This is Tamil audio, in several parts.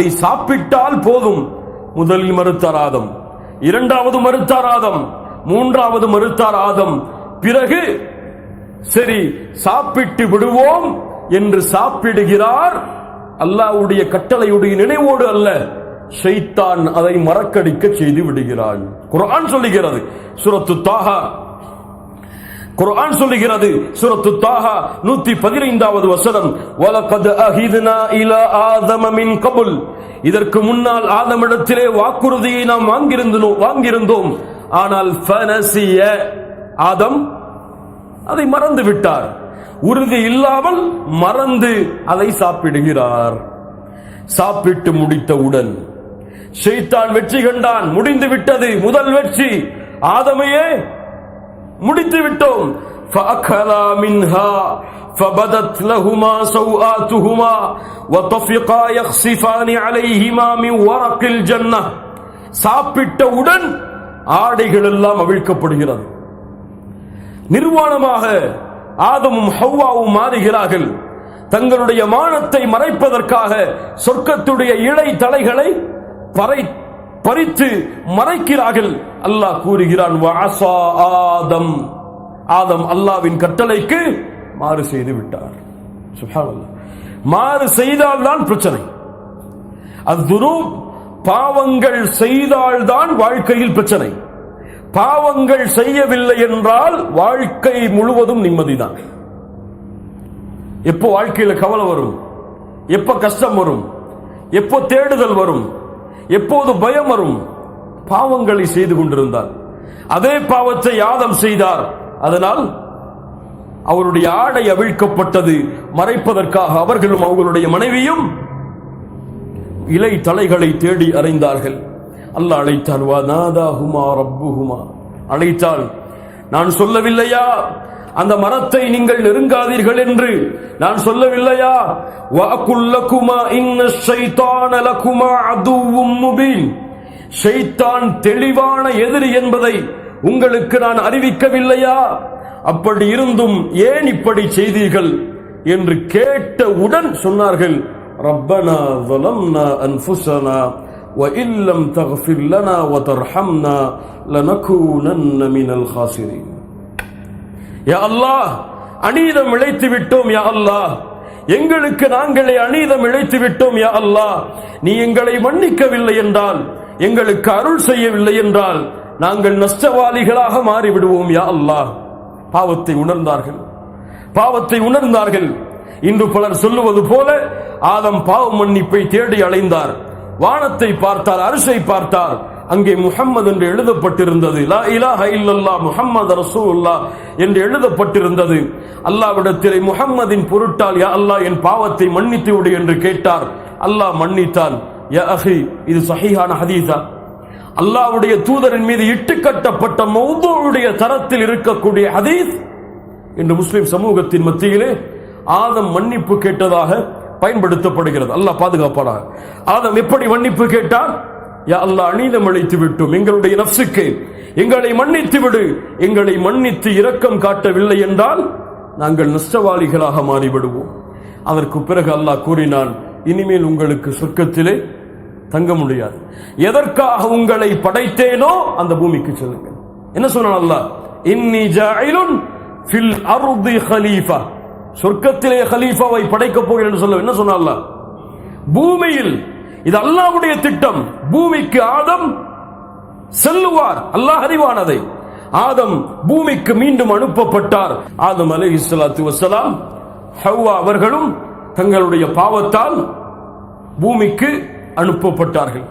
அதை சாப்பிட்டால் போதும். முதலில் மறுத்தாராதம். இரண்டாவது மறுத்தாராதம். மூன்றாவது மறுத்தாராதம். பிறகு சரி சாப்பிட்டு விடுவோம் என்று சாப்பிடுகிறார். அல்லாவுடைய கட்டளையுடைய நினைவோடு அல்ல ஷைத்தான் அதை மறக்கடிக்க செய்து விடுகிறான். குரான் சொல்லுகிறது சுரத்து தாகா குர்ஆன் சொல்லுகிறது சூரத்து தாஹா நூத்தி பதினைந்தாவது வசனம் வலகத் அஹிதுனா இலா ஆதம மின் கபுல். இதற்கு முன்னால் ஆதமிடத்திலே வாக்குறுதியை நாம் வாங்கியிருந்தோம் வாங்கியிருந்தோம். ஆனால் ஃபனசிய ஆதம் அதை மறந்து விட்டார். உறுதி இல்லாமல் மறந்து அதை சாப்பிடுகிறார். சாப்பிட்டு முடித்தவுடன் ஷைத்தான் வெற்றி கண்டான் முடிந்து விட்டது முதல் வெற்றி. ஆதமையே முடித்து விட்டோம் فأكلا منها فبدت لهما سوآتهما وطفقا يخصفان عليهما من ورق الجنة சாப்பிட்டவுடன் ஆடைகள் எல்லாம் அவிழ்க்கப்படுகிறது நிர்வாணமாக ஆதமும் ஹவ்வாவும் மாறுகிறார்கள் தங்களுடைய மானத்தை மறைப்பதற்காக சொர்க்கத்துடைய இழை தலைகளை பறை பறித்து மறைக்கிறார்கள். அல்லாஹ் கூறுகிறான் ஆதம். ஆதம் அல்லாவின் கட்டளைக்கு மாறு செய்து விட்டார். மாறு செய்தால்தான் பிரச்சனை. அத்துரு பாவங்கள் செய்தால்தான் வாழ்க்கையில் பிரச்சனை. பாவங்கள் செய்யவில்லை என்றால் வாழ்க்கை முழுவதும் நிம்மதிதான். எப்போ வாழ்க்கையில கவலை வரும்? எப்போ கஷ்டம் வரும்? எப்போ தேடுதல் வரும்? எப்போது பயம் வரும்? பாவங்களை செய்து கொண்டிருந்தார். அதே பாவத்தை யாதம் செய்தார். அதனால் அவருடைய ஆடை அவிழ்க்கப்பட்டது. மறைப்பதற்காக அவர்களும் அவர்களுடைய மனைவியும் இலை தலைகளை தேடி அறைந்தார்கள். அல்ல அழைத்தான் வா நான் சொல்லவில்லையா? அந்த மரத்தை நீங்கள் நெருங்காதீர்கள் என்று நான் சொல்லவில்லையா வஅகுல்லகுமா இன்ன ஷைத்தான லகுமா அதுவும் முபீன் ஷைத்தான் தெளிவான எதிரி என்பதை உங்களுக்கு நான் அறிவிக்கவில்லையா அப்படி இருந்தும் ஏன் இப்படி செய்தீர்கள் என்று கேட்டவுடன் சொன்னார்கள் ربنا ظلمنا أنفسنا وإن لم تغفر لنا وترحمنا لنكونن من الخاسرين யா அல்லாஹ் அநீதம் இழைத்து விட்டோம் யா அல்லாஹ். எங்களுக்கு நாங்களே அநீதம் இழைத்து விட்டோம் யா அல்லாஹ். நீ எங்களை மன்னிக்கவில்லை என்றால் எங்களுக்கு அருள் செய்யவில்லை என்றால் நாங்கள் நஷ்டவாளிகளாக மாறிவிடுவோம் யா அல்லாஹ். பாவத்தை உணர்ந்தார்கள். பாவத்தை உணர்ந்தார்கள். இன்று பலர் சொல்லுவது போல ஆதம் பாவ மன்னிப்பை தேடி அலைந்தார். வானத்தை பார்த்தார் அரிசை பார்த்தார். அங்கே முஹம்மது என்று எழுதப்பட்டிருந்தது. லா இலாஹ இல்லல்லா முஹம்மது ரசூலுல்லா என்று எழுதப்பட்டிருந்தது. அல்லாவிடத்திலே முஹம்மதின் பொருட்டால் யா அல்லாஹ் என் பாவத்தை மன்னித்து விடு என்று கேட்டார். அல்லாஹ் மன்னித்தான். யா அஹி இது சஹீஹான ஹதீஸா. அல்லாஹ்வுடைய தூதரின் மீது இட்டு கட்டப்பட்ட மௌதுவுடைய தரத்தில் இருக்கக்கூடிய ஹதீஸ் என்று முஸ்லிம் சமூகத்தின் மத்தியிலே ஆதம் மன்னிப்பு கேட்டதாக பயன்படுத்தப்படுகிறது. அல்லாஹ் பாதுகாப்பானாக. ஆதம் எப்படி மன்னிப்பு கேட்டான்? யா அல்லாஹ் அநீதம் அழைத்து விட்டோம். எங்களுடைய நப்சுக்கு எங்களை மன்னித்து விடு. எங்களை மன்னித்து இரக்கம் காட்டவில்லை என்றால் நாங்கள் நஷ்டவாளிகளாக மாறிவிடுவோம். அதற்கு பிறகு அல்லாஹ் கூறினான் இனிமேல் உங்களுக்கு சொர்க்கத்திலே தங்க முடியாது. எதற்காக உங்களை படைத்தேனோ அந்த பூமிக்கு செல்லுங்கள். என்ன சொன்னான் அல்லாஹ்? இன்னி ஜாயிலுன் ஃபில் அர்தி ஹலீஃபா. சொர்க்கத்திலே ஹலீஃபாவை படைக்கப் போகிறேன் என்று சொல்ல என்ன சொன்னான் பூமியில் இது அல்லாஹ்வுடைய திட்டம். பூமிக்கு ஆதம் செல்லுவார். அல்லாஹ் அறிவானதை. ஆதம் பூமிக்கு மீண்டும் அனுப்பப்பட்டார். ஆதம் அலை இஸ்லாத்து வசலாம் ஹவ்வா அவர்களும் தங்களுடைய பாவத்தால் பூமிக்கு அனுப்பப்பட்டார்கள்.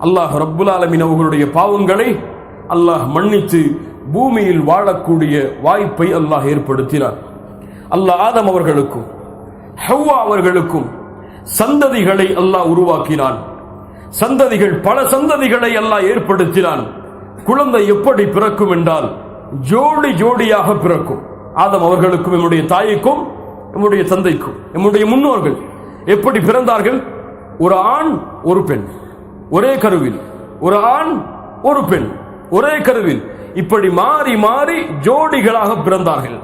அல்லாஹ் ரப்புல் ஆலமின் அவர்களுடைய பாவங்களை அல்லாஹ் மன்னித்து பூமியில் வாழக்கூடிய வாய்ப்பை அல்லாஹ் ஏற்படுத்தினார். அல்லாஹ் ஆதம் அவர்களுக்கும் ஹவ்வா அவர்களுக்கும் சந்ததிகளை அல்லாஹ் உருவாக்கினான். சந்ததிகள் பல சந்ததிகளை அல்லாஹ் ஏற்படுத்தினான். குழந்தை எப்படி பிறக்கும் என்றால் ஜோடி ஜோடியாக பிறக்கும். ஆதம் அவர்களுக்கும் என்னுடைய தாய்க்கும் நம்முடைய தந்தைக்கும் நம்முடைய முன்னோர்கள் எப்படி பிறந்தார்கள்? ஒரு ஆண் ஒரு பெண். ஒரே கருவில். ஒரு ஆண் ஒரு பெண். ஒரே கருவில். இப்படி மாறி மாறி ஜோடிகளாக பிறந்தார்கள்.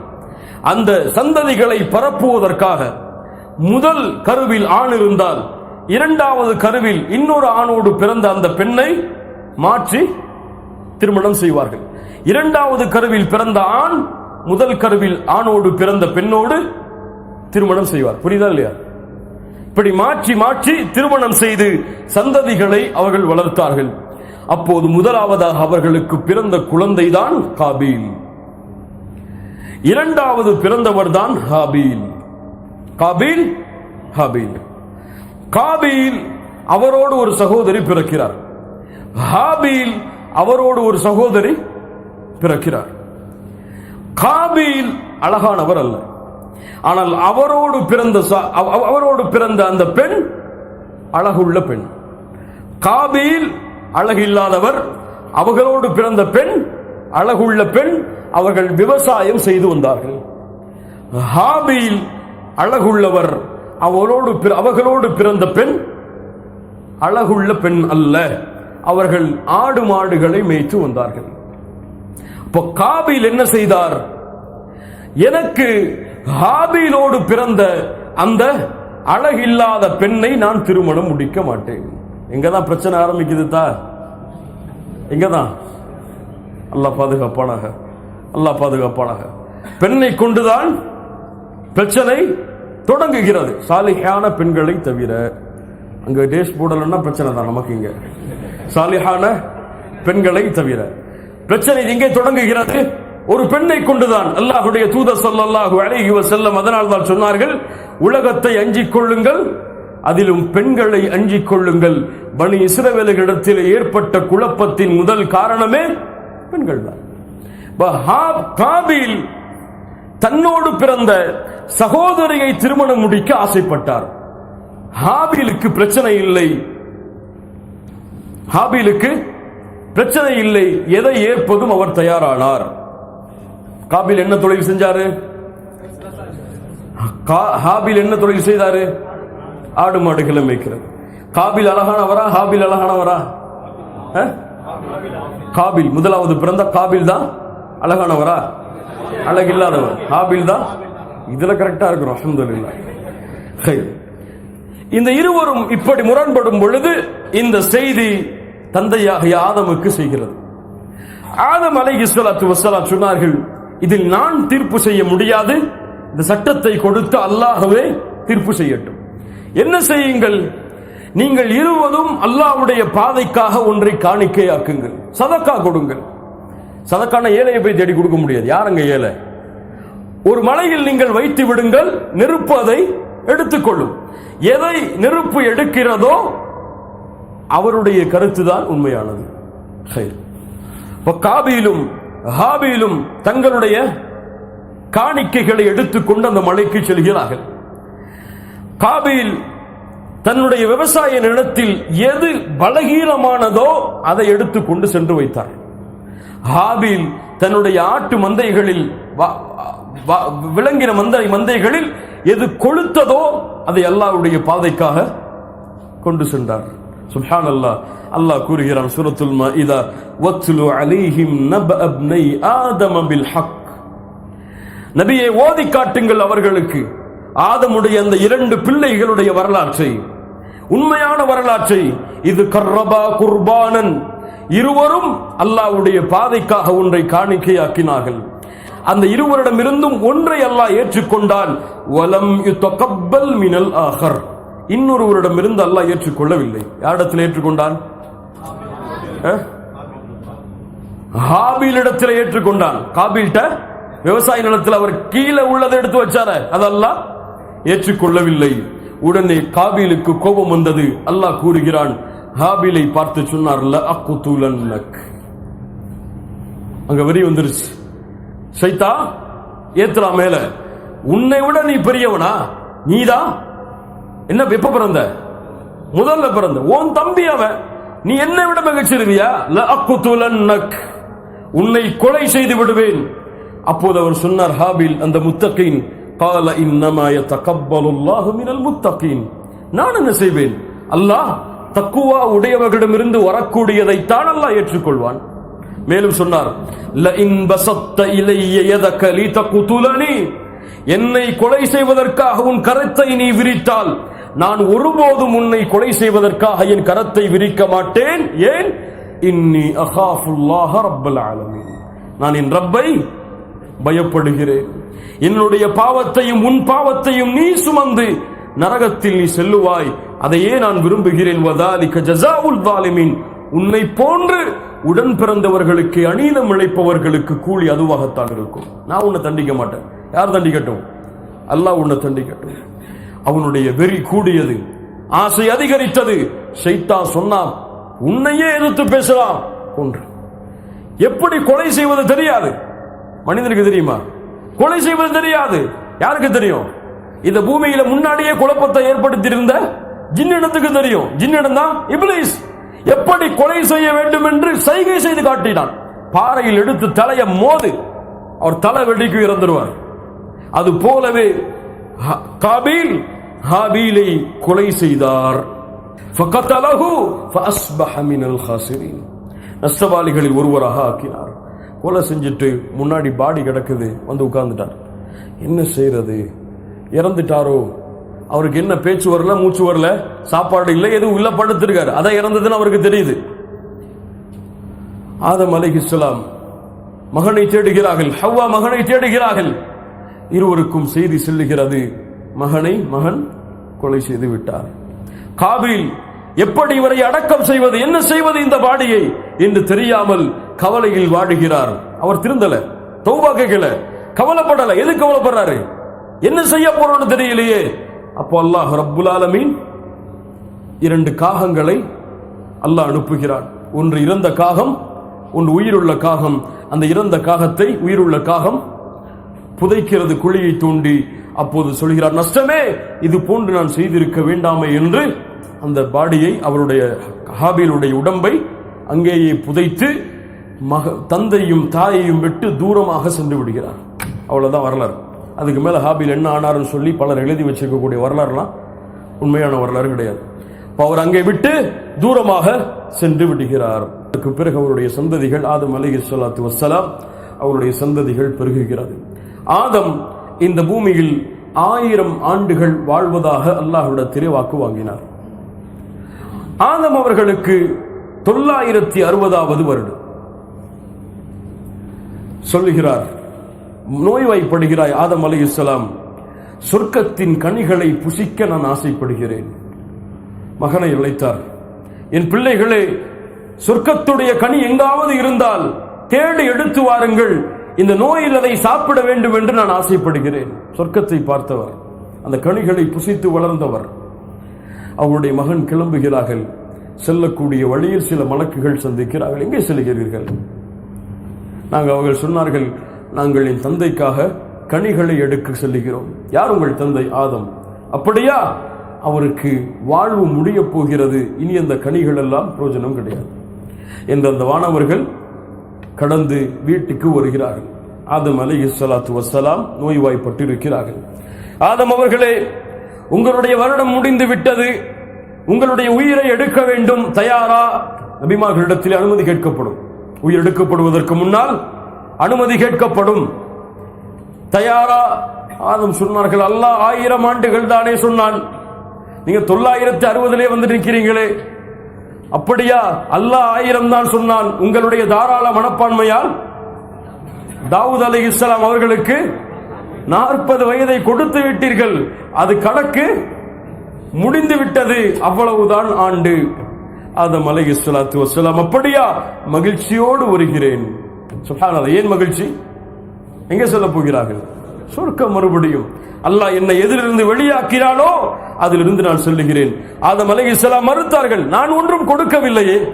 அந்த சந்ததிகளை பரப்புவதற்காக முதல் கருவில் ஆண் இருந்தால் இரண்டாவது கருவில் இன்னொரு ஆணோடு பிறந்த அந்த பெண்ணை மாற்றி திருமணம் செய்வார்கள். இரண்டாவது கருவில் பிறந்த ஆண் முதல் கருவில் ஆணோடு பிறந்த பெண்ணோடு திருமணம் செய்வார். புரியுதா இல்லையா? இப்படி மாற்றி மாற்றி திருமணம் செய்து சந்ததிகளை அவர்கள் வளர்த்தார்கள். அப்போது முதலாவதாக அவர்களுக்கு பிறந்த குழந்தைதான் காபீல் இரண்டாவது பிறந்தவர் தான் ஹாபீல். காபில் ஹாபீல். காபில் அவரோடு ஒரு சகோதரி பிறக்கிறார். ஹாபில் அவரோடு ஒரு சகோதரி பிறக்கிறார். காபில் அழகானவர் அல்ல. ஆனால் அவரோடு பிறந்த ச- அவரோடு பிறந்த அந்த பெண் அழகுள்ள பெண். காபில் அழகில்லாதவர் அவர்களோடு பிறந்த பெண் அழகுள்ள பெண் அவர்கள் விவசாயம் செய்து வந்தார்கள். ஹாபில் அழகுள்ளவர். அவளோடு பிற- அவர்களோடு பிறந்த பெண் அழகுள்ள பெண் அல்ல. அவர்கள் ஆடு மாடுகளை மேய்த்து வந்தார்கள். இப்போ காபில் என்ன செய்தார்? எனக்கு ஹாபிலோடு பிறந்த அந்த அழகில்லாத பெண்ணை நான் திருமணம் முடிக்க மாட்டேன். எங்கதான் பிரச்சனை ஆரம்பிக்குது தா எங்கதான்? அல்லா பாதுகாப்பானாக. அல்லா பாதுகாப்பானாக. பெண்ணை கொண்டுதான் பிரச்சனை தொடங்குகிறது. சாலிஹான பெண்களை தவிர அங்க டேஷ் போடலன்னா பிரச்சனை தான் நமக்கு இங்க. சாலிஹான பெண்களை தவிர. பிரச்சனை எங்கே தொடங்குகிறது? ஒரு பெண்ணை கொண்டுதான். அல்லாஹுடைய தூத ஸல்லல்லாஹு அலைஹி வஸல்லம் அதனால் தான் சொன்னார்கள் உலகத்தை அஞ்சிக் கொள்ளுங்கள் அதிலும் பெண்களை அஞ்சிக் கொள்ளுங்கள். பனி இஸ்ரவேலர்களிடத்தில் ஏற்பட்ட குழப்பத்தின் முதல் காரணமே பெண்கள் தான் தன்னோடு பிறந்த சகோதரியை திருமணம் முடிக்க ஆசைப்பட்டார். ஹாபிலுக்கு பிரச்சனை இல்லை. ஹாபிலுக்கு பிரச்சனை இல்லை. எதை ஏற்பதும் அவர் தயாரானார். காபில் என்ன தொழில் செஞ்சாரு? கா- ஹாபில் என்ன தொழில் செய்தாரு? ஆடு மாடுகளை மேய்க்கிறது காபில் அழகானவரா? ஹாபில் அழகானவரா? காபில். முதலாவது பிறந்த காபில் தான் அழகானவரா? அழகில்லாதவர். ஹாபில் தான் இதுல கரெக்டா இருக்கிறோம் அல்ஹம்துலில்லாஹ். இந்த இருவரும் இப்படி முரண்படும் பொழுது இந்த செய்தி தந்தையாகிய ஆதமுக்கு செய்கிறது. ஆதம் அலை இஸ்வலாத்து வசலாம் சொன்னார்கள் இதில் நான் தீர்ப்பு செய்ய முடியாது. இந்த சட்டத்தை கொடுத்து அல்லாகவே தீர்ப்பு செய்யட்டும். என்ன செய்யுங்கள்? நீங்கள் இருவரும் அல்லாஹ்வுடைய பாதைக்காக ஒன்றை காணிக்கையாக்குங்கள். சதக்கா கொடுங்கள். சதக்கான ஏழையை போய் தேடி கொடுக்க முடியாது. யாருங்க ஏழை? ஒரு மலையில் நீங்கள் வைத்து விடுங்கள் நெருப்பு அதை எடுத்துக்கொள்ளும். எதை நெருப்பு எடுக்கிறதோ அவருடைய கருத்து தான் உண்மையானது. சரி. இப்போ காபியிலும் ஹாபிலும் தங்களுடைய காணிக்கைகளை எடுத்துக்கொண்டு அந்த மலைக்கு செல்கிறார்கள். காபியில் தன்னுடைய விவசாய நிலத்தில் எது பலகீனமானதோ அதை எடுத்துக்கொண்டு சென்று வைத்தார் ஹாபில் தன்னுடைய ஆட்டு மந்தைகளில் வ- விளங்கின மந்தை மந்தைகளில் எது கொளுத்ததோ அதை அல்லாவுடைய பாதைக்காக கொண்டு சென்றார். சுஹான் அல்லாஹ் அல்லாஹ் கூறுகிறான் சுரத்துல் இதா வத்லு அலைஹிம் நப அப்னை ஆதம பில் ஹக். நபியை ஓதி காட்டுங்கள் அவர்களுக்கு. ஆதமுடைய அந்த இரண்டு பிள்ளைகளுடைய வரலாற்றை. உண்மையான வரலாற்றை. இது கர்ரபா குர்பானன். இருவரும் அல்லாஹ்வுடைய பாதைக்காக ஒன்றை காணிக்கையாக்கினார்கள். அந்த இருவரிடமிருந்தும் ஒன்றை அல்லாஹ் ஏற்றுக்கொண்டான். வலம் யுத்தகப்பல் மினல் ஆஹர். இன்னொருவரிடமிருந்து அல்லாஹ் ஏற்றுக்கொள்ளவில்லை. யாரிடத்தில் ஏற்றுக்கொண்டான்? அஹ்? ஹாபிலிடத்தில் ஏற்றுக்கொண்டான். காபில்ட்ட விவசாய நிலத்தில் அவர் கீழே உள்ளதை எடுத்து வச்சார. அதெல்லாம் ஏற்றுக்கொள்ளவில்லை. உடனே காபிலுக்கு கோபம் வந்தது. அல்லாஹ் கூறுகிறான் ஹாபிலை பார்த்து சொன்னார்ல அக்குத்துலன் அங்க வரி வந்துருச்சு. சைத்தா ஏத்துறா மேல. உன்னை விட நீ பெரியவனா? நீதான் என்ன எப்ப பிறந்த? முதல்ல பிறந்த. உன் தம்பி அவன். நீ என்னை விட மிகச்சிருவியா உன்னை கொலை செய்து விடுவேன். அப்போது அவர் சொன்னார் ஹாபில் அந்த முத்தகின். கால இன்னமாய தகப்பலுல்லாஹு மினல் முத்தகின். நான் என்ன செய்வேன்? அல்லாஹ் தக்குவா உடையவர்களிடமிருந்து வரக்கூடியதை தான் அல்லாஹ் ஏற்றுக்கொள்வான். மேலும் சொன்னார் என்னை கொலை செய்வதற்காக உன் கரத்தை நீ விரித்தால் நான் ஒருபோதும் உன்னை கொலை செய்வதற்காக என் கரத்தை விரிக்க மாட்டேன். ஏன்? இன்னி அகாஃபுல்லாஹ ரப்பல் ஆலமீன். நான் என் ரப்பை பயப்படுகிறேன். என்னுடைய பாவத்தையும் உன் பாவத்தையும் நீ சுமந்து நரகத்தில் நீ செல்லுவாய். அதையே நான் விரும்புகிறேன். வதாலிக்க ஜஸாவுல் தாலிமின் உன்னை போன்று உடன் பிறந்தவர்களுக்கு அநீதம் இழைப்பவர்களுக்கு கூலி அதுவாகத்தான் இருக்கும். நான் உன்னை தண்டிக்க மாட்டேன். யார் தண்டிக்கட்டும்? அல்லாஹ் உன்னை தண்டிக்கட்டும். அவனுடைய வெறி கூடியது ஆசை அதிகரித்தது. சைத்தா சொன்னான் உன்னையே எதிர்த்து பேசலாம் ஒன்று எப்படி கொலை செய்வது தெரியாது. மனிதனுக்கு தெரியுமா? கொலை செய்வது தெரியாது. யாருக்கு தெரியும்? இந்த பூமியில முன்னாடியே குழப்பத்தை ஏற்படுத்தியிருந்த ஜின்னிடத்துக்கு தெரியும். ஜின்னிடம் தான் எப்படி கொலை செய்ய வேண்டும் என்று சைகை செய்து காட்டினான். பாறையில் எடுத்து தலையை மோது அவர் தலை வெடிக்கு இறந்துருவார். அது போலவே காபில் ஹாபீலை கொலை செய்தார். நஷ்டவாளிகளில் ஒருவராக ஆக்கினார். கொலை செஞ்சுட்டு முன்னாடி பாடி கிடக்குது வந்து உட்கார்ந்துட்டார். என்ன செய்யறது இறந்துட்டாரோ? அவருக்கு என்ன பேச்சு வரல மூச்சு வரல சாப்பாடு இல்லை எதுவும் இல்லை படுத்திருக்காரு. அதான் இறந்ததுன்னு அவருக்கு தெரியுது. ஆதம் அலைஹிஸ்ஸலாம் மகனை தேடுகிறார்கள். ஹவ்வா மகனை தேடுகிறார்கள். இருவருக்கும் செய்தி செல்லுகிறது. மகனை மகன் கொலை செய்து விட்டார். காபில் எப்படி இவரை அடக்கம் செய்வது என்ன செய்வது இந்த பாடியை என்று தெரியாமல் கவலையில் வாடுகிறார். அவர் திருந்தல தௌபா கேட்கல. கவலைப்படல. எது கவலைப்படுறாரு? என்ன செய்ய போறோம்னு தெரியலையே. அப்போ அல்லாஹ் ரப்புலாலமீன் இரண்டு காகங்களை அல்லாஹ் அனுப்புகிறான். ஒன்று இறந்த காகம் ஒன்று உயிருள்ள காகம். அந்த இறந்த காகத்தை உயிருள்ள காகம் புதைக்கிறது குழியை தூண்டி அப்போது சொல்கிறார் நஷ்டமே இது போன்று நான் செய்திருக்க வேண்டாமே என்று அந்த பாடியை அவருடைய ஹாபிலுடைய உடம்பை அங்கேயே புதைத்து மக தந்தையும் தாயையும் விட்டு தூரமாக சென்று விடுகிறார். அவ்வளவுதான் வரலாறு. அதுக்கு மேலே ஹாபில் என்ன ஆனார்னு சொல்லி பலர் எழுதி வச்சிருக்கக்கூடிய வரலாறுலாம் உண்மையான வரலாறு கிடையாது. இப்போ அவர் அங்கே விட்டு தூரமாக சென்று விடுகிறார். அதுக்கு பிறகு அவருடைய சந்ததிகள் ஆதம் அலி சொல்லாத்து வசலாம் அவருடைய சந்ததிகள் பெருகுகிறது. ஆதம் இந்த பூமியில் ஆயிரம் ஆண்டுகள் வாழ்வதாக அல்லாஹ்விடத்திலே வாக்கு வாங்கினார். ஆதம் அவர்களுக்கு தொள்ளாயிரத்தி அறுபதாவது வருடம். சொல்லுகிறார் நோய்வாய்ப்படுகிறாய் ஆதம் அலி சொர்க்கத்தின் கனிகளை புசிக்க நான் ஆசைப்படுகிறேன். மகனை அழைத்தார் என் பிள்ளைகளே சொர்க்கத்துடைய கனி எங்காவது இருந்தால் தேடி எடுத்து வாருங்கள். இந்த நோயில் அதை சாப்பிட வேண்டும் என்று நான் ஆசைப்படுகிறேன். சொர்க்கத்தை பார்த்தவர் அந்த கனிகளை புசித்து வளர்ந்தவர். அவருடைய மகன் கிளம்புகிறார்கள். செல்லக்கூடிய வழியில் சில மலக்குகள் சந்திக்கிறார்கள். எங்கே செல்கிறீர்கள்? நாங்கள் அவர்கள் சொன்னார்கள் நாங்கள் என் தந்தைக்காக கனிகளை எடுக்க செல்லுகிறோம். யார் உங்கள் தந்தை? ஆதம். அப்படியா? அவருக்கு வாழ்வு முடியப் போகிறது. இனி அந்த கனிகள் எல்லாம் பிரயோஜனம் கிடையாது. என்று அந்த வானவர்கள் கடந்து வீட்டுக்கு வருகிறார்கள். ஆதம் அலி சலாத்து வசலாம் நோய்வாய்ப்பட்டு இருக்கிறார்கள் ஆதம் அவர்களே உங்களுடைய வருடம் முடிந்து விட்டது. உங்களுடைய உயிரை எடுக்க வேண்டும். தயாரா? நபிமார்களிடத்தில் அனுமதி கேட்கப்படும். உயிர் எடுக்கப்படுவதற்கு முன்னால் அனுமதி கேட்கப்படும். தயாரா? ஆதம் சொன்னார்கள் அல்லாஹ் ஆயிரம் ஆண்டுகள் தானே சொன்னான். நீங்க தொள்ளாயிரத்தி அறுபதுலே வந்து நிற்கிறீங்களே அப்படியா? அல்லாஹ் ஆயிரம் தான் சொன்னான். உங்களுடைய தாராள மனப்பான்மையால் தாவூத் அலி இஸ்லாம் அவர்களுக்கு நாற்பது வயதை கொடுத்து விட்டீர்கள். அது கணக்கு முடிந்து விட்டது. அவ்வளவுதான் ஆண்டு. ஆதம் அலை இஸ்லாத்து வசலாம் அப்படியா? மகிழ்ச்சியோடு வருகிறேன். சுப்ஹானல்லாஹ். ஏன் மகிழ்ச்சி? எங்கே சொல்ல போகிறார்கள்? சொர்க்கம் மறுபடியும் அல்லாஹ் என்னை எதிலிருந்து வெளியாக்கிறானோ அதிலிருந்து நான் சொல்லுகிறேன். ஆதம் அலை இஸ்லாம் மறுத்தார்கள் நான் ஒன்றும் கொடுக்கவில்லையே.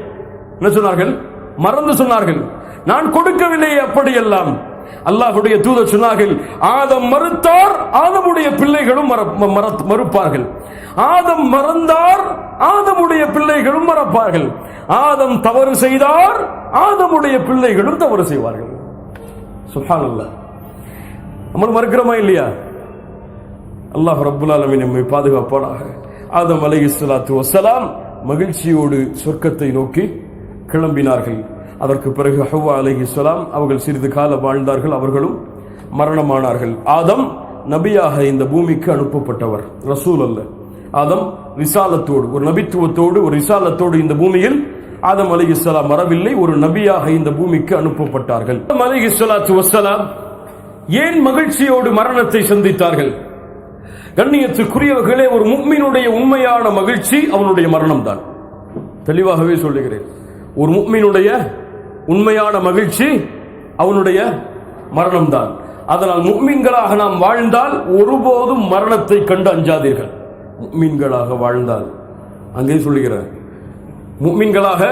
என்ன சொன்னார்கள்? மறந்து சொன்னார்கள். நான் கொடுக்கவில்லையே அப்படியெல்லாம். அல்லாஹ்வுடைய தூதர் சொன்னார்கள் ஆதம் மறுத்தார் ஆதமுடைய பிள்ளைகளும் மற- மறுப்பார்கள். ஆதம் மறந்தார் ஆதமுடைய பிள்ளைகளும் மறப்பார்கள். ஆதம் தவறு செய்தார் ஆதமுடைய பிள்ளைகளும் தவறு செய்வார்கள். சுஹானல்ல. நம்ம மறுக்கிறோமா இல்லையா? அல்லாஹ் ரபுல் ஆலமீன் நம்மை பாதுகாப்பானாக. ஆதம் அலைஹிஸ்ஸலாத்து வசலாம் மகிழ்ச்சியோடு சொர்க்கத்தை நோக்கி கிளம்பினார்கள். அதற்கு பிறகு ஹவ்வா அலைஹிஸ்ஸலாம் அவர்கள் சிறிது காலம் வாழ்ந்தார்கள் அவர்களும் மரணமானார்கள். ஆதம் நபியாக இந்த பூமிக்கு அனுப்பப்பட்டவர் ரசூல் அல்ல ஆதம் ரிசாலத்தோடு ஒரு நபித்துவத்தோடு ஒரு ரிசாலத்தோடு இந்த பூமியில் ஆதம் அலி இஸ்லாம் வரவில்லை ஒரு நபியாக இந்த பூமிக்கு அனுப்பப்பட்டார்கள். ஆதம் அலி இஸ்லாத்து வசலாம் ஏன் மகிழ்ச்சியோடு மரணத்தை சந்தித்தார்கள்? கண்ணியத்துக்குரியவர்களே ஒரு முக்மினுடைய உண்மையான மகிழ்ச்சி அவனுடைய மரணம் தான் தெளிவாகவே சொல்லுகிறேன். ஒரு முக்மினுடைய உண்மையான மகிழ்ச்சி அவனுடைய மரணம் தான் அதனால் முக்மீன்களாக நாம் வாழ்ந்தால் ஒருபோதும் மரணத்தை கண்டு அஞ்சாதீர்கள். முக்மீன்களாக வாழ்ந்தால். அங்கே சொல்லுகிறார். முக்மீன்களாக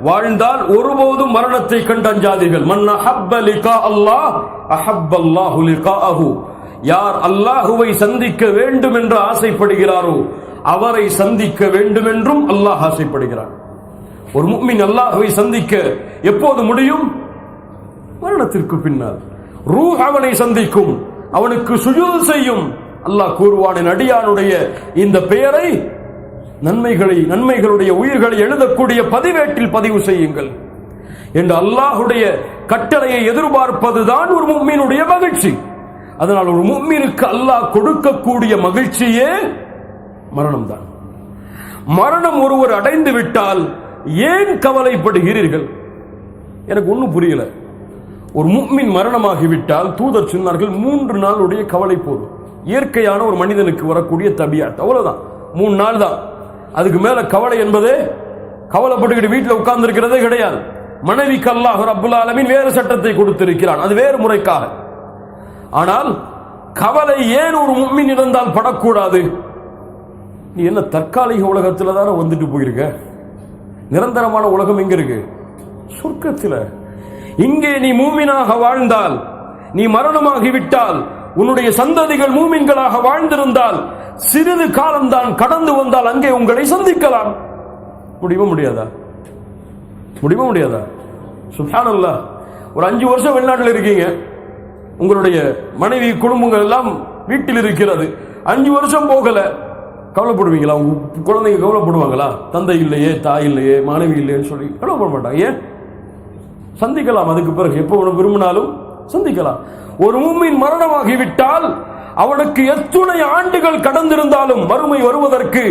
வாழ்ந்தால் ஒருபோதும் மரணத்தை கண்டஞ்சாதீர்கள் மன்ன ஹப்ப லிகா அல்லாஹ் அஹப்பல்லாஹு லிகாஅஹு. யார் அல்லாஹுவை சந்திக்க வேண்டும் என்று ஆசைப்படுகிறாரோ அவரை சந்திக்க வேண்டும் என்றும் அல்லாஹ் ஆசைப்படுகிறார் ஒரு முக்மின் அல்லாஹுவை சந்திக்க எப்போது முடியும்? மரணத்திற்கு பின்னால். ரூஹ் அவனை சந்திக்கும் அவனுக்கு சுஜூல் செய்யும். அல்லாஹ் கூறுவானின் அடியானுடைய இந்த பெயரை நன்மைகளை நன்மைகளுடைய உயிர்களை எழுதக்கூடிய பதிவேட்டில் பதிவு செய்யுங்கள். என்று அல்லாஹுடைய கட்டளையை எதிர்பார்ப்பதுதான் ஒரு மும்மீனுடைய மகிழ்ச்சி. அதனால் ஒரு முக்மீனுக்கு அல்லாஹ் கொடுக்கக்கூடிய மகிழ்ச்சியே மரணம் தான் மரணம் ஒருவர் அடைந்து விட்டால் ஏன் கவலைப்படுகிறீர்கள்? எனக்கு ஒன்றும் புரியல. ஒரு முக்மின் மரணமாகிவிட்டால் தூதர் சொன்னார்கள் மூன்று நாளுடைய கவலை போதும். இயற்கையான ஒரு மனிதனுக்கு வரக்கூடிய தபியாட் அவ்வளவுதான். மூணு நாள் தான் அதுக்கு மேல கவலை என்பதே கவலைப்பட்டுக்கிட்டு வீட்டில் உட்கார்ந்து இருக்கிறதே கிடையாது. மனைவிக்கு அல்லாஹ் அப்துல் ஆலமின் வேறு சட்டத்தை கொடுத்திருக்கிறான். அது வேறு முறைக்காக. ஆனால் கவலை ஏன் ஒரு மும்மின் இருந்தால் படக்கூடாது? நீ என்ன தற்காலிக உலகத்தில் தானே வந்துட்டு போயிருக்க? நிரந்தரமான உலகம் எங்க இருக்கு? சொர்க்கத்தில். இங்கே நீ மூமினாக வாழ்ந்தால் நீ மரணமாகிவிட்டால் உன்னுடைய சந்ததிகள் மூமின்களாக வாழ்ந்திருந்தால் சிறிது காலம்தான் கடந்து வந்தால் அங்கே உங்களை சந்திக்கலாம். முடியுமா முடியாதா? முடியுமா முடியாதா? சுல்தான் ஒரு அஞ்சு வருஷம் வெளிநாட்டில் இருக்கீங்க. உங்களுடைய மனைவி குடும்பங்கள் எல்லாம் வீட்டில் இருக்கிறது. அஞ்சு வருஷம் போகல. கவலைப்படுவீங்களா? உங்க குழந்தைங்க கவலைப்படுவாங்களா? தந்தை இல்லையே தாய் இல்லையே மாணவி இல்லையேன்னு சொல்லி கவலைப்பட மாட்டாங்க. ஏன்? சந்திக்கலாம். அதுக்கு பிறகு எப்போ விரும்பினாலும் சந்திக்கலாம். ஒரு மூமின் மரணமாகிவிட்டால் அவனுக்கு எத்துணை ஆண்டுகள் கடந்திருந்தாலும் மறுமை வருவதற்கு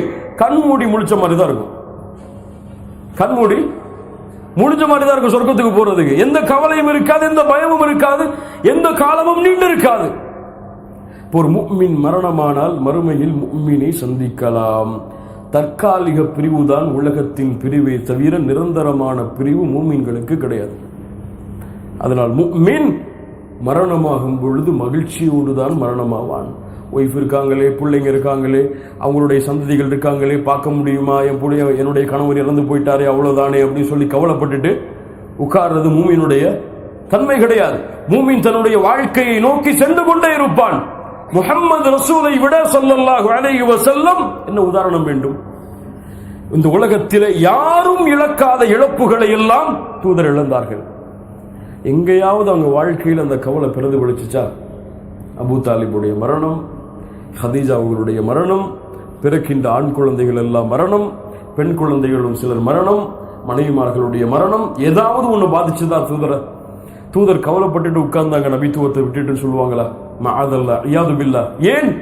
கண்மூடி முழிச்ச மாதிரி தான் இருக்கும். கண்மூடி முடிஞ்ச மாதிரி தான் இருக்கும் சொர்க்கத்துக்கு போறதுக்கு. எந்த கவலையும் இருக்காது எந்த பயமும் இருக்காது எந்த காலமும் நீண்டு இருக்காது. ஒரு முக்மின் மரணமானால் மறுமையில் முக்மினை சந்திக்கலாம். தற்காலிக பிரிவுதான் உலகத்தின் பிரிவை தவிர நிரந்தரமான பிரிவு மூமீன்களுக்கு கிடையாது. அதனால் முக்மின் மரணமாகும் பொழுது மகிழ்ச்சியோடு தான் மரணமாவான். ஒய்ஃப் இருக்காங்களே பிள்ளைங்க இருக்காங்களே அவங்களுடைய சந்ததிகள் இருக்காங்களே பார்க்க முடியுமா? என் பிள்ளைய என்னுடைய கணவர் இறந்து போயிட்டாரே அவ்வளோதானே அப்படின்னு சொல்லி கவலைப்பட்டுட்டு உட்கார்றது மூமியினுடைய தன்மை கிடையாது. மூமின் தன்னுடைய வாழ்க்கையை நோக்கி சென்று கொண்டே இருப்பான். முகம்மது ரசூலை விட சொல்லல்லாஹு அலைஹி வஸல்லம் என்ன உதாரணம் வேண்டும்? இந்த உலகத்திலே யாரும் இழக்காத இழப்புகளை எல்லாம் தூதர் இழந்தார்கள். எங்கேயாவது அவங்க வாழ்க்கையில் அந்த கவலை பிரதிபலிச்சுச்சா அபு தாலிபுடைய மரணம் ஹதீஜா அவர்களுடைய மரணம் பிறக்கின்ற ஆண் குழந்தைகள் எல்லாம் மரணம் பெண் குழந்தைகளும் சிலர் மரணம் மனைவிமார்களுடைய மரணம். ஏதாவது ஒன்று பாதிச்சுதா தூதரை? தூதர் கவலைப்பட்டுட்டு உட்கார்ந்தாங்க நபித்துவத்தை விட்டுட்டுன்னு சொல்லுவாங்களா? மாதல்லா ஐயாது பில்லா ஏன்?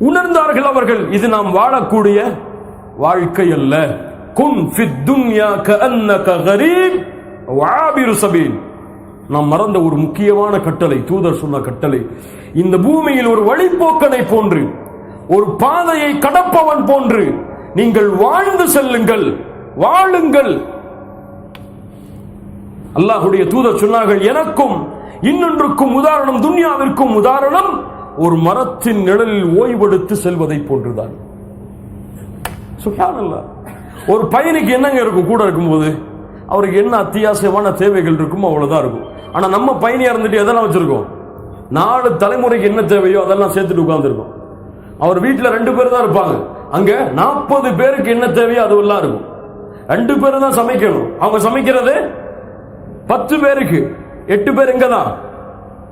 உணர்ந்தார்கள் அவர்கள் இது நாம் வாழக்கூடிய வாழ்க்கை அல்ல. குன் ஃபித் துன்யா கஅன்னக கரீப். வஆபிரு சபீல். நாம் மறந்த ஒரு முக்கியமான கட்டளை தூதர் சொன்ன கட்டளை. இந்த பூமியில் ஒரு வழிபோக்கனை போன்று ஒரு பாதையை கடப்பவன் போன்று நீங்கள் வாழ்ந்து செல்லுங்கள் வாழுங்கள். அல்லாஹுடைய தூதர் சொன்னார்கள் எனக்கும் இன்னொன்றுக்கும் உதாரணம் துன்யாவிற்கும் உதாரணம் ஒரு மரத்தின் நிழலில் ஓய்வெடுத்து செல்வதை போன்றுதான். ஒரு பையனுக்கு என்னங்க இருக்கும் கூட இருக்கும்போது? அவருக்கு என்ன அத்தியாவசியமான தேவைகள் இருக்குமோ அவ்வளோதான் இருக்கும். ஆனால் நம்ம பயணியாக இருந்துட்டு எதெல்லாம் வச்சுருக்கோம்? நாலு தலைமுறைக்கு என்ன தேவையோ அதெல்லாம் சேர்த்துட்டு உட்காந்துருக்கோம் அவர் வீட்டில் ரெண்டு பேர் தான் இருப்பாங்க. அங்கே நாற்பது பேருக்கு என்ன தேவையோ அதுவெல்லாம் இருக்கும். ரெண்டு பேரும் தான் சமைக்கணும். அவங்க சமைக்கிறது பத்து பேருக்கு. எட்டு பேர் எங்கே தான்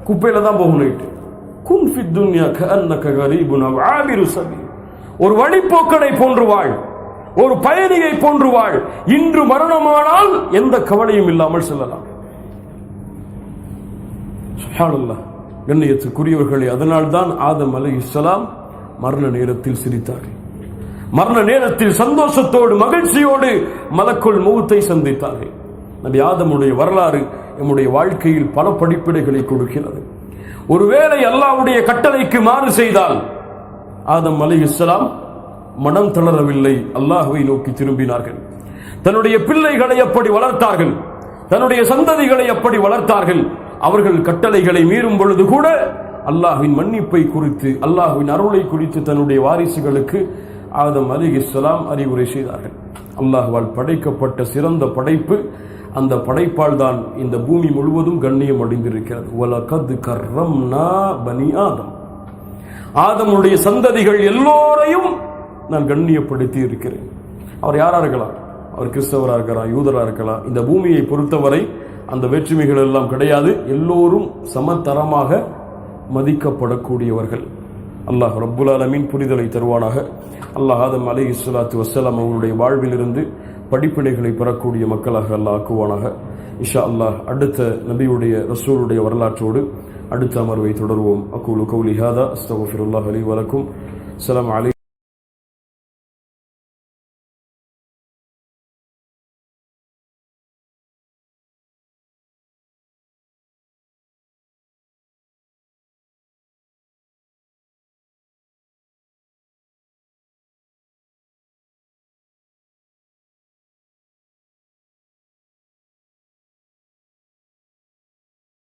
குப்பையில் தான் போகணும் நைட்டு துன்யா கஅன்னக கரீபுன் ஆபிரு சபீல் ஒரு வழிப்போக்கடை போன்று வாழ். ஒரு பயணியை போன்று வாழ் இன்று மரணமானால் எந்த கவலையும் இல்லாமல் செல்லலாம். சுப்ஹானல்லாஹ் கண்ணியத்துக்குரியவர்களே அதனால்தான் ஆதம் அலைஹிஸ்ஸலாம் மரண நேரத்தில் சிரித்தார்கள் மரண நேரத்தில் சந்தோஷத்தோடு மகிழ்ச்சியோடு மலக்குள் முகத்தை சந்தித்தார்கள் நபி ஆதமுடைய வரலாறு நம்முடைய வாழ்க்கையில் பல படிப்பிடைகளை கொடுக்கிறது. ஒருவேளை அல்லாவுடைய கட்டளைக்கு மாறு செய்தால் ஆதம் அலி இஸ்லாம் மனம் தளரவில்லை. அல்லாஹுவை நோக்கி திரும்பினார்கள். தன்னுடைய பிள்ளைகளை அப்படி வளர்த்தார்கள்? தன்னுடைய சந்ததிகளை அப்படி வளர்த்தார்கள்? அவர்கள் கட்டளைகளை மீறும் பொழுது கூட அல்லாஹுவின் மன்னிப்பை குறித்து அல்லாஹுவின் அருளை குறித்து தன்னுடைய வாரிசுகளுக்கு ஆதம் அலி இஸ்லாம் அறிவுரை செய்தார்கள். அல்லாஹுவால் படைக்கப்பட்ட சிறந்த படைப்பு அந்த படைப்பால் தான் இந்த பூமி முழுவதும் கண்ணியம் அடைந்திருக்கிறது. வலகத் கர்ரம்னா பனி ஆதம். ஆதமுடைய சந்ததிகள் எல்லோரையும் நான் கண்ணியப்படுத்தி இருக்கிறேன். அவர் யாராக இருக்கலாம்? அவர் கிறிஸ்தவராக இருக்கலாம் யூதராக இருக்கலாம். இந்த பூமியை பொறுத்தவரை அந்த வேற்றுமைகள் எல்லாம் கிடையாது. எல்லோரும் சமதரமாக மதிக்கப்படக்கூடியவர்கள். அல்லாஹ் ரப்புல் அலமின் புரிதலை தருவானாக. அல்லாஹ் ஆதம் அலி இஸ்லாத்து வசலாம் அவருடைய வாழ்விலிருந்து படிப்பினைகளை பெறக்கூடிய மக்களாக அல்லாஹ் ஆக்குவானாக. இஷா அல்லாஹ் அடுத்த நபியுடைய ரசூலுடைய வரலாற்றோடு அடுத்த அமர்வை தொடர்வோம். அக்கூலு கௌலி ஹாதா அஸ்தகுஃபிருல்லாஹ் அலி வலக்கும். அஸ்ஸலாமு அலை